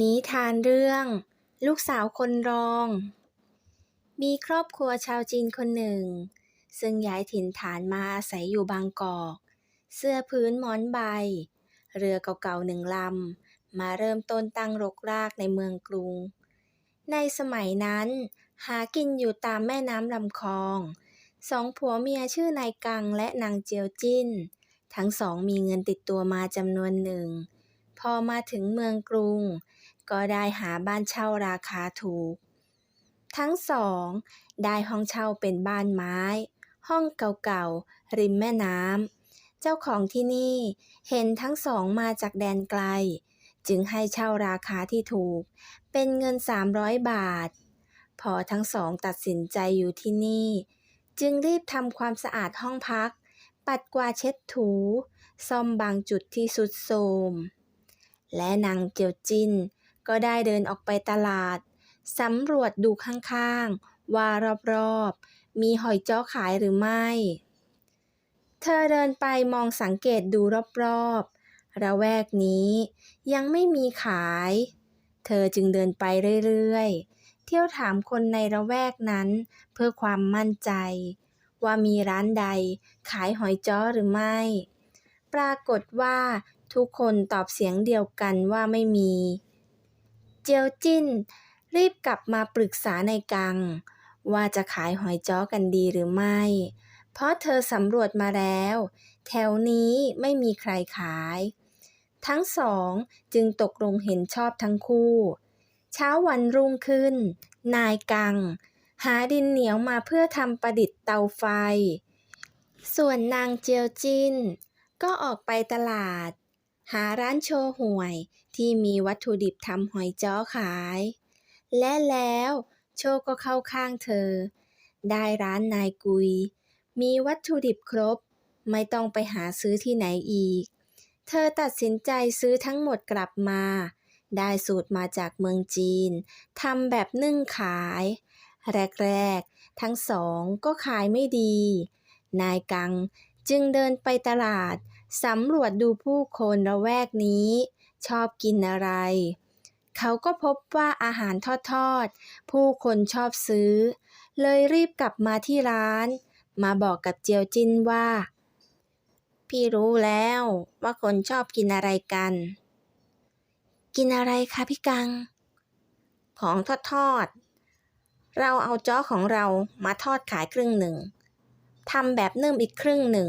นิทานเรื่อง ลูกสาวคนรอง มีครอบครัวชาวจีนคนหนึ่ง ซึ่งย้ายถิ่นฐานมาอาศัยอยู่บางกอก เสื้อพื้นหมอนใบ เรือเก่าๆหนึ่งลำ มาเริ่มต้นตั้งรกรากในเมืองกรุง ในสมัยนั้น หากินอยู่ตามแม่น้ำลำคลอง สองผัวเมียชื่อนายกังและนางเจียวจิ้น ทั้งสองมีเงินติดตัวมาจำนวนหนึ่ง พอมาถึงเมืองกรุง ก็ได้หาบ้านเช่าราคาถูก ทั้งสอง ได้ห้องเช่าเป็นบ้านไม้ ห้องเก่าๆ ริมแม่น้ำ เจ้าของที่นี่เห็นทั้งสองมาจากแดนไกล จึงให้เช่าราคาที่ถูก เป็นเงิน 300 บาท พอทั้งสองตัดสินใจอยู่ที่นี่ จึงรีบทำความสะอาดห้องพัก ปัดกวาดเช็ดถู ซ่อมบางจุดที่สุดโทรมและนางเจียวจิน ก็ได้เดินออกไปตลาด สำรวจดูข้างๆ ว่ารอบๆ มีหอยจ้อขายหรือไม่ เธอเดินไปมองสังเกตดูรอบๆ ระแวกนี้ยังไม่มีขาย เธอจึงเดินไปเรื่อยๆ เที่ยวถามคนในระแวกนั้นเพื่อความมั่นใจ ว่ามีร้านใดขายหอยจ้อหรือไม่ ปรากฏว่าทุกคนตอบเสียงเดียวกันว่าไม่มี เจียวจิ้น รีบกลับมาปรึกษาในกัง ว่าจะขายหอยจ้อกันดีหรือไม่ เพราะเธอสำรวจมาแล้ว แถวนี้ไม่มีใครขาย ทั้งสองจึงตกลงเห็นชอบทั้งคู่ เช้าวันรุ่งขึ้น นายกัง หาดินเหนียวมาเพื่อทำประดิษฐ์เตาไฟ ส่วนนางเจียวจินก็ออกไปตลาด หาร้านโชว์หวยที่มีวัตถุดิบทำหอยจ้อขาย และแล้วโชคก็เข้าข้างเธอ ได้ร้านนายกุย มีวัตถุดิบครบ ไม่ต้องไปหาซื้อที่ไหนอีก เธอตัดสินใจซื้อทั้งหมดกลับมา ได้สูตรมาจากเมืองจีนทำแบบนึ่งขาย แรกๆ ทั้งสองก็ขายไม่ดี นายกังจึงเดินไปตลาด สำรวจดูผู้คนระแวกนี้ ชอบกินอะไร เขาก็พบว่าอาหารทอดๆ ผู้คนชอบซื้อ เลยรีบกลับมาที่ร้าน มาบอกกับเจียวจินว่า พี่รู้แล้วว่าคนชอบกินอะไรกัน กินอะไรคะพี่กัง ของทอดทอดๆเราเอาจ้อของเรามาทอดขายครึ่งหนึ่งทำแบบนึ่มอีกครึ่งหนึ่ง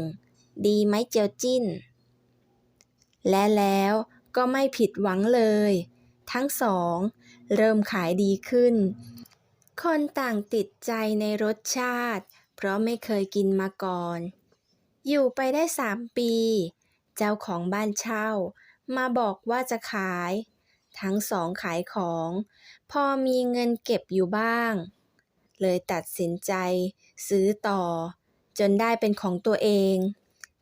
ดีไหมเจียวจิ้น และแล้วก็ไม่ผิดหวังเลย ทั้งสอง เริ่มขายดีขึ้น คนต่างติดใจในรสชาติ เพราะไม่เคยกินมาก่อน อยู่ไปได้สามปี เจ้าของบ้านเช่า มาบอกว่าจะขาย ทั้งสองขายของ พอมีเงินเก็บอยู่บ้าง เลยตัดสินใจ ซื้อต่อ จนได้เป็นของตัวเอง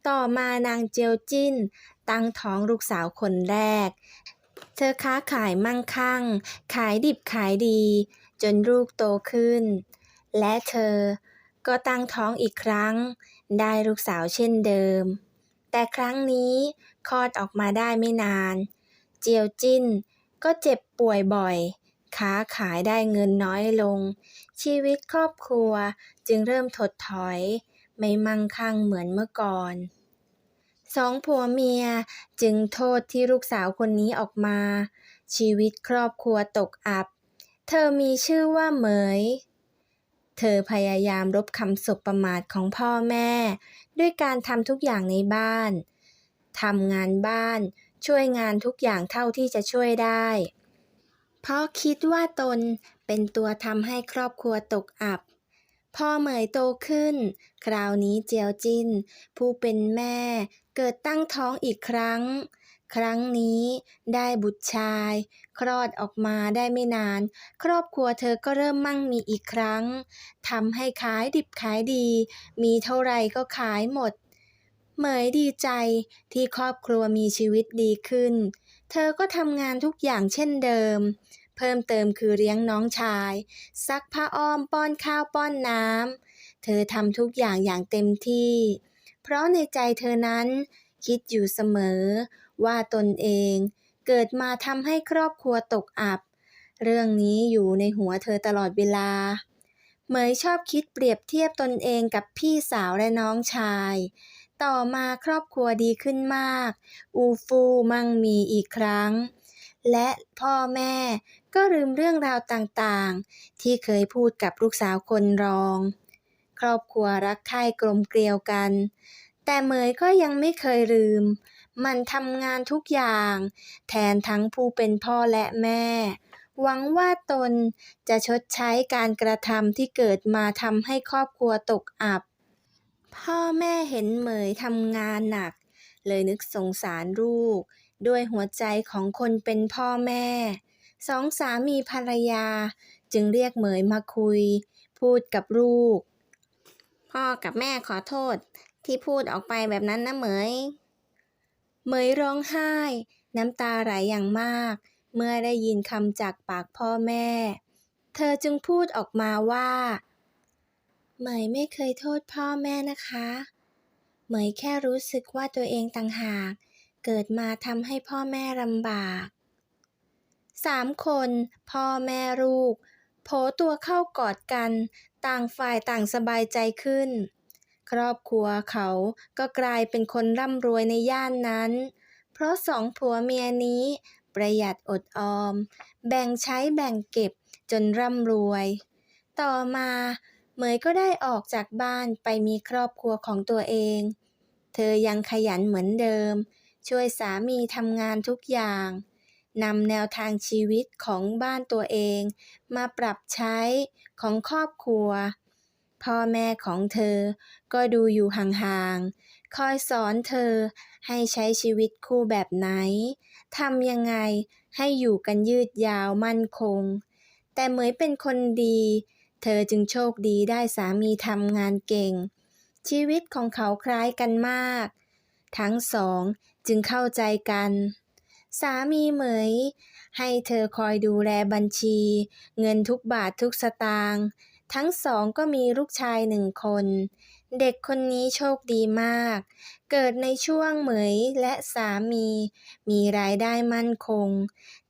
ต่อมานางเจียวจิ้น ตั้งท้องลูกสาวคนแรก เธอค้าขายมั่งคั่ง ขายดิบขายดี จนลูกโตขึ้น และเธอก็ตั้งท้องอีกครั้ง ได้ลูกสาวเช่นเดิม แต่ครั้งนี้คลอดออกมาได้ไม่นาน เจียวจิ้นก็เจ็บป่วยบ่อยค้าขายได้เงินน้อยลง ชีวิตครอบครัวจึงเริ่มถดถอย ไม่มั่งคั่งเหมือนเมื่อก่อน สองผัวเมียจึงโทษที่ลูกสาวคนนี้ออกมา ชีวิตครอบครัวตกอับ เธอมีชื่อว่าเหมย เธอพยายามลบคำสบประมาทของพ่อแม่ ด้วยการทำทุกอย่างในบ้านทำงานบ้าน ช่วยงานทุกอย่างเท่าที่จะช่วยได้ เพราะคิดว่าตนเป็นตัวทำให้ครอบครัวตกอับ พอเหมยโตขึ้น คราวนี้เจียวจิน ผู้เป็นแม่เกิดตั้งท้องอีกครั้ง ครั้งนี้ได้บุตรชาย คลอดออกมาได้ไม่นาน ครอบครัวเธอก็เริ่มมั่งมีอีกครั้งทำให้ขายดิบขายดี มีเท่าไรก็ขายหมด เหมยดีใจที่ครอบครัวมีชีวิตดีขึ้น เธอก็ทำงานทุกอย่างเช่นเดิม เพิ่มเติมคือเลี้ยงน้องชาย ซักผ้าอ้อมป้อนข้าวป้อนน้ำ เธอทำทุกอย่างอย่างเต็มที่ เพราะในใจเธอนั้น คิดอยู่เสมอ ว่าตนเองเกิดมาทำให้ครอบครัวตกอับ เรื่องนี้อยู่ในหัวเธอตลอดเวลา เหมยชอบคิดเปรียบเทียบตนเองกับพี่สาวและน้องชาย ต่อมาครอบครัวดีขึ้นมาก อูฟูมั่งมีอีกครั้ง และพ่อแม่ ก็ลืมเรื่องราวต่างๆ ที่เคยพูดกับลูกสาวคนรอง ครอบครัวรักใคร่กลมเกลียวกัน แต่เหมยก็ยังไม่เคยลืม มันทำงานทุกอย่าง แทนทั้งผู้เป็นพ่อและแม่ หวังว่าตนจะชดใช้การกระทำที่เกิดมาทำให้ครอบครัวตกอับ พ่อแม่เห็นเหมยทำงานหนัก เลยนึกสงสารลูกด้วยหัวใจของคนเป็นพ่อแม่ สองสามีภรรยา จึงเรียกเหมยมาคุย พูดกับลูก พ่อกับแม่ขอโทษที่พูดออกไปแบบนั้นนะเหมย เหมยร้องไห้ น้ำตาไหลอย่างมาก เมื่อได้ยินคำจากปากพ่อแม่ เธอจึงพูดออกมาว่า เหมยไม่เคยโทษพ่อแม่นะคะ เหมยแค่รู้สึกว่าตัวเองต่างหาก เกิดมาทำให้พ่อแม่ลำบาก สามคน พ่อแม่ลูก โผตัวเข้ากอดกัน ต่างฝ่ายต่างสบายใจขึ้น ครอบครัวเขาก็กลายเป็นคนร่ำรวยในย่านนั้น เพราะสองผัวเมียนี้ ประหยัดอดออม แบ่งใช้แบ่งเก็บจนร่ำรวย ต่อมาเหมยก็ได้ออกจากบ้านไปมีครอบครัวของตัวเอง เธอยังขยันเหมือนเดิม ช่วยสามีทำงานทุกอย่าง นำแนวทางชีวิตของบ้านตัวเอง มาปรับใช้ของครอบครัว พ่อแม่ของเธอก็ดูอยู่ห่างๆ คอยสอนเธอให้ใช้ชีวิตคู่แบบไหน ทำยังไงให้อยู่กันยืดยาวมั่นคง แต่เหมยเป็นคนดี เธอจึงโชคดีได้สามีทำงานเก่ง ชีวิตของเขาคล้ายกันมาก ทั้งสองจึงเข้าใจกัน สามีเหมย ให้เธอคอยดูแลบัญชี เงินทุกบาททุกสตางค์ทั้งสองก็มีลูกชายหนึ่งคน เด็กคนนี้โชคดีมาก เกิดในช่วงเหมยและสามี มีรายได้มั่นคง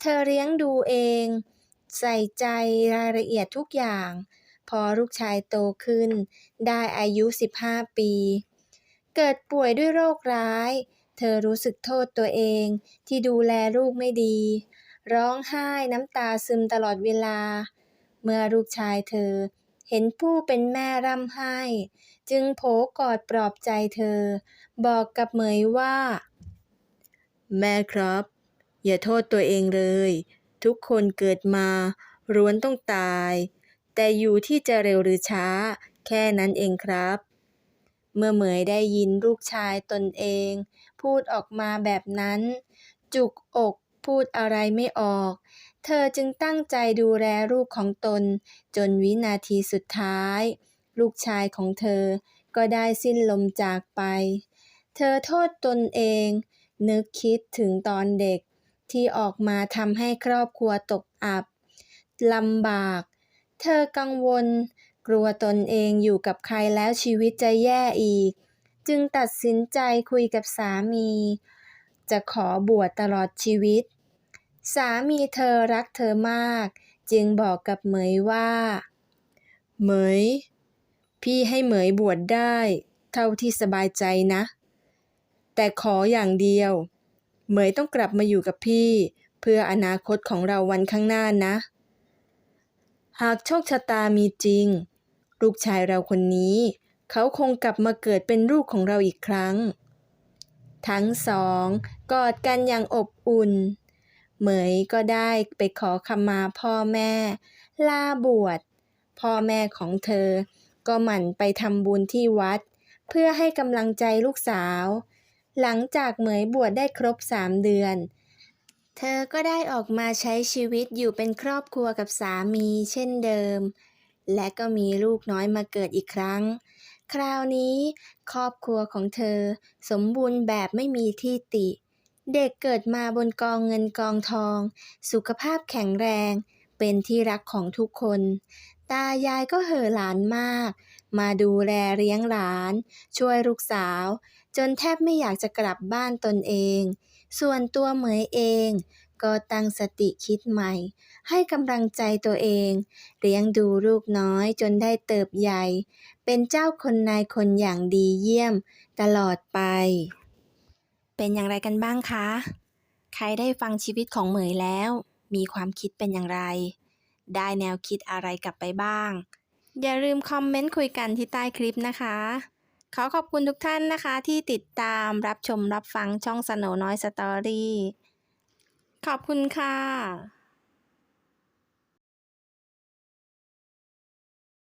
เธอเลี้ยงดูเอง ใส่ใจรายละเอียดทุกอย่าง พอลูกชายโตขึ้น ได้อายุ 15 ปี เกิดป่วยด้วยโรคร้าย เธอรู้สึกโทษตัวเองที่ดูแลลูกไม่ดี ร้องไห้น้ำตาซึมตลอดเวลา เมื่อลูกชายเธอ เห็นผู้เป็นแม่ร่ำไห้ จึงโผกอดปลอบใจเธอ บอกกับเหมยว่า แม่ครับ อย่าโทษตัวเองเลย ทุกคนเกิดมาร้วนต้องตาย แต่อยู่ที่จะเร็วหรือช้า แค่นั้นเองครับ เมื่อเหมยได้ยินลูกชายตนเอง พูดออกมาแบบนั้น จุกอกพูดอะไรไม่ออก เธอจึงตั้งใจดูแลลูกของตน จนวินาทีสุดท้าย ลูกชายของเธอก็ได้สิ้นลมจากไป เธอโทษตนเอง นึกคิดถึงตอนเด็กที่ออกมาทำให้ครอบครัวตกอับลำบาก เธอกังวล กลัวตนเองอยู่กับใครแล้วชีวิตจะแย่อีก จึงตัดสินใจคุยกับสามี จะขอบวชตลอดชีวิต สามีเธอรักเธอมาก จึงบอกกับเหมยว่า เหมย พี่ให้เหมยบวชได้ เท่าที่สบายใจนะ แต่ขออย่างเดียว เหมยต้องกลับมาอยู่กับพี่ เพื่ออนาคตของเราวันข้างหน้านะ หากโชคชะตามีจริง ลูกชายเราคนนี้ เขาคงกลับมาเกิดเป็นลูกของเราอีกครั้ง ทั้งสองกอดกันอย่างอบอุ่น เหมยก็ได้ไปขอขมาพ่อแม่ ลาบวช พ่อแม่ของเธอ ก็หมั่นไปทำบุญที่วัด เพื่อให้กำลังใจลูกสาว หลังจากเหมยบวชได้ครบสามเดือนเธอก็ได้ออกมาใช้ชีวิตอยู่เป็นครอบครัวกับสามีเช่นเดิม และก็มีลูกน้อยมาเกิดอีกครั้ง คราวนี้ ครอบครัวของเธอ สมบูรณ์แบบไม่มีที่ติ เด็กเกิดมาบนกองเงินกองทอง สุขภาพแข็งแรง เป็นที่รักของทุกคน ตายายก็เห่อหลานมาก มาดูแลเลี้ยงหลาน ช่วยลูกสาว จนแทบไม่อยากจะกลับบ้านตนเอง ส่วนตัวเหมยเอง ก็ตั้งสติคิดใหม่ ให้กำลังใจตัวเอง เลี้ยงดูลูกน้อยจนได้เติบใหญ่ เป็นเจ้าคนนายคนอย่างดีเยี่ยม ตลอดไป เป็นอย่างไรกันบ้างคะ ใครได้ฟังชีวิตของเหมยแล้ว มีความคิดเป็นอย่างไร ได้แนวคิดอะไรกลับไปบ้าง อย่าลืมคอมเมนต์คุยกันที่ใต้คลิปนะคะ ขอขอบคุณทุกท่านนะคะที่ติดตามรับชมรับฟังช่องสโนน้อยสตอรี่ ขอบคุณค่ะ